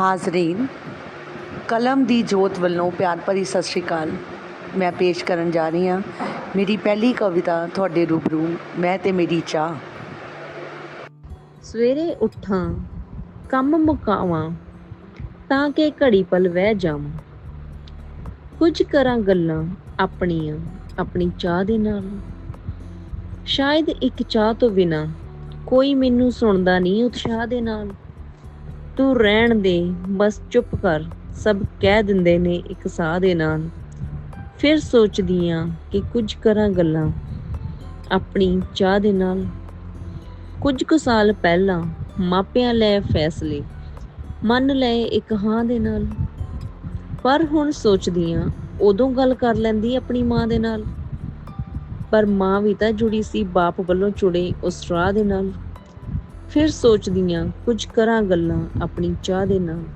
ਹਾਜ਼ਰੀਨ, ਕਲਮ ਦੀ ਜੋਤ ਵੱਲੋਂ ਪਿਆਰ ਭਰੀ ਸਤਿ ਸ਼੍ਰੀ ਅਕਾਲ। ਮੈਂ ਪੇਸ਼ ਕਰਨ ਜਾ ਰਹੀ ਹਾਂ। ਮੇਰੀ ਪਹਿਲੀ ਕਵਿਤਾ ਤੁਹਾਡੇ ਰੂਬਰੂ, ਮੈਂ ਤੇ ਮੇਰੀ ਚਾਹ। ਸਵੇਰੇ ਉੱਠਾਂ, ਕੰਮ ਮੁਕਾਵਾਂ, ਤਾਂ ਕਿ ਘੜੀ ਪਲ ਵਹਿ ਜਾਵਾਂ। ਕੁਝ ਕਰਾਂ ਗੱਲਾਂ ਆਪਣੀਆਂ, ਆਪਣੀ ਚਾਹ ਦੇ ਨਾਲ। ਸ਼ਾਇਦ ਇੱਕ ਚਾਹ ਤੋਂ ਬਿਨਾ ਕੋਈ ਮੈਨੂੰ ਸੁਣਦਾ ਨਹੀਂ ਉਤਸ਼ਾਹ ਦੇ ਨਾਲ। ਤੂੰ ਰਹਿਣ ਦੇ, ਬਸ ਚੁੱਪ ਕਰ। ਸਭ ਕਹਿ ਦਿੰਦੇ ਨੇ ਇੱਕ ਸਾਹ ਦੇ ਨਾਲ। ਫਿਰ ਸੋਚਦੀ ਆਂ ਕਿ ਕੁਝ ਕਰਾਂ ਗੱਲਾਂ ਆਪਣੀ ਚਾਹ ਦੇ ਨਾਲ। ਕੁਝ ਕੁ ਸਾਲ ਪਹਿਲਾਂ ਮਾਪਿਆਂ ਲੈ ਫੈਸਲੇ, ਮੰਨ ਲਏ ਇੱਕ ਹਾਂ ਦੇ ਨਾਲ। ਪਰ ਹੁਣ ਸੋਚਦੀ ਆਂ ਉਦੋਂ ਗੱਲ ਕਰ ਲੈਂਦੀ ਆਪਣੀ ਮਾਂ ਦੇ ਨਾਲ। ਪਰ ਮਾਂ ਵੀ ਤਾਂ ਜੁੜੀ ਸੀ, ਬਾਪ ਵੱਲੋਂ ਚੁੜੇ ਉਸ ਰਾਹ ਦੇ ਨਾਲ। ਫਿਰ ਸੋਚਦੀ ਆਂ ਕੁਝ ਕਰਾਂ ਗੱਲਾਂ ਆਪਣੀ ਚਾਹ ਦੇ ਨਾਲ।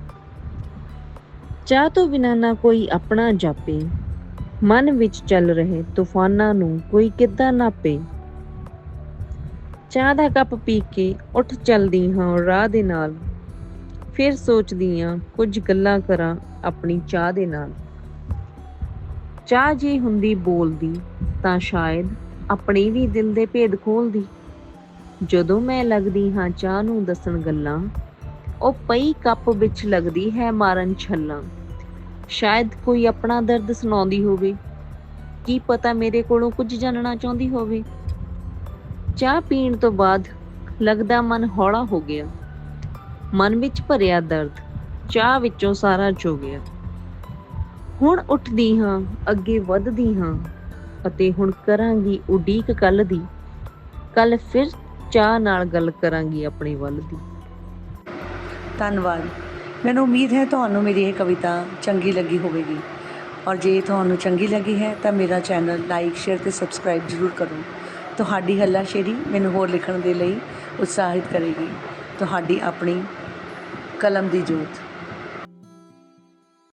ਚਾਹ ਤੋਂ ਬਿਨਾਂ ਨਾ ਕੋਈ ਆਪਣਾ ਜਾਪੇ। ਮਨ ਵਿੱਚ ਚੱਲ ਰਹੇ ਤੂਫਾਨਾਂ ਨੂੰ ਕੋਈ ਕਿੱਦਾਂ ਨਾਪੇ। ਚਾਹ ਦਾ ਕੱਪ ਪੀ ਕੇ ਉੱਠ ਚਲਦੀ ਹਾਂ ਰਾਹ ਦੇ ਨਾਲ। ਫਿਰ ਸੋਚਦੀ ਹਾਂ ਕੁਝ ਗੱਲਾਂ ਕਰਾਂ ਆਪਣੀ ਚਾਹ ਦੇ ਨਾਲ। ਚਾਹ ਜੀ ਹੁੰਦੀ ਬੋਲਦੀ, ਤਾਂ ਸ਼ਾਇਦ ਆਪਣੇ ਵੀ ਦਿਲ ਦੇ ਭੇਦ ਖੋਲਦੀ। ਜਦੋਂ ਮੈਂ ਲੱਗਦੀ ਹਾਂ ਚਾਹ ਨੂੰ ਦੱਸਣ ਗੱਲਾਂ, ਉਹ ਪਈ ਕੱਪ ਵਿੱਚ ਲੱਗਦੀ ਹੈ ਮਾਰਨ ਛੱਲਾਂ। ਸ਼ਾਇਦ ਕੋਈ ਆਪਣਾ ਦਰਦ ਸੁਣਾਉਂਦੀ ਹੋਵੇ। ਕੀ ਪਤਾ ਮੇਰੇ ਕੋਲੋਂ ਕੁਝ ਜਾਣਨਾ ਚਾਹੁੰਦੀ ਹੋਵੇ। ਚਾਹ ਪੀਣ ਤੋਂ ਬਾਅਦ ਲੱਗਦਾ ਮਨ ਹੌਲਾ ਹੋ ਗਿਆ। ਮਨ ਵਿੱਚ ਭਰਿਆ ਦਰਦ, ਚਾਹ ਵਿੱਚੋਂ ਸਾਰਾ ਚੋ ਗਿਆ। ਹੁਣ ਉੱਠਦੀ ਹਾਂ, ਅੱਗੇ ਵੱਧਦੀ ਹਾਂ ਅਤੇ ਹੁਣ ਕਰਾਂਗੀ ਉਡੀਕ ਕੱਲ ਦੀ। ਕੱਲ ਫਿਰ ਚਾਹ ਨਾਲ ਗੱਲ ਕਰਾਂਗੀ ਆਪਣੇ ਵੱਲ ਦੀ। ਧੰਨਵਾਦ। ਮੈਨੂੰ ਉਮੀਦ ਹੈ ਤੁਹਾਨੂੰ ਮੇਰੀ ਇਹ ਕਵਿਤਾ ਚੰਗੀ ਲੱਗੀ ਹੋਵੇਗੀ। ਔਰ ਜੇ ਤੁਹਾਨੂੰ ਚੰਗੀ ਲੱਗੀ ਹੈ ਤਾਂ ਮੇਰਾ ਚੈਨਲ ਲਾਈਕ, ਸ਼ੇਅਰ ਤੇ ਸਬਸਕ੍ਰਾਈਬ ਜ਼ਰੂਰ ਕਰੋ। ਤੁਹਾਡੀ ਹੱਲਾਸ਼ੇਰੀ ਮੈਨੂੰ ਹੋਰ ਲਿਖਣ ਦੇ ਲਈ ਉਤਸ਼ਾਹਿਤ ਕਰੇਗੀ। ਤੁਹਾਡੀ ਆਪਣੀ ਕਲਮ ਦੀ ਜੋਤ।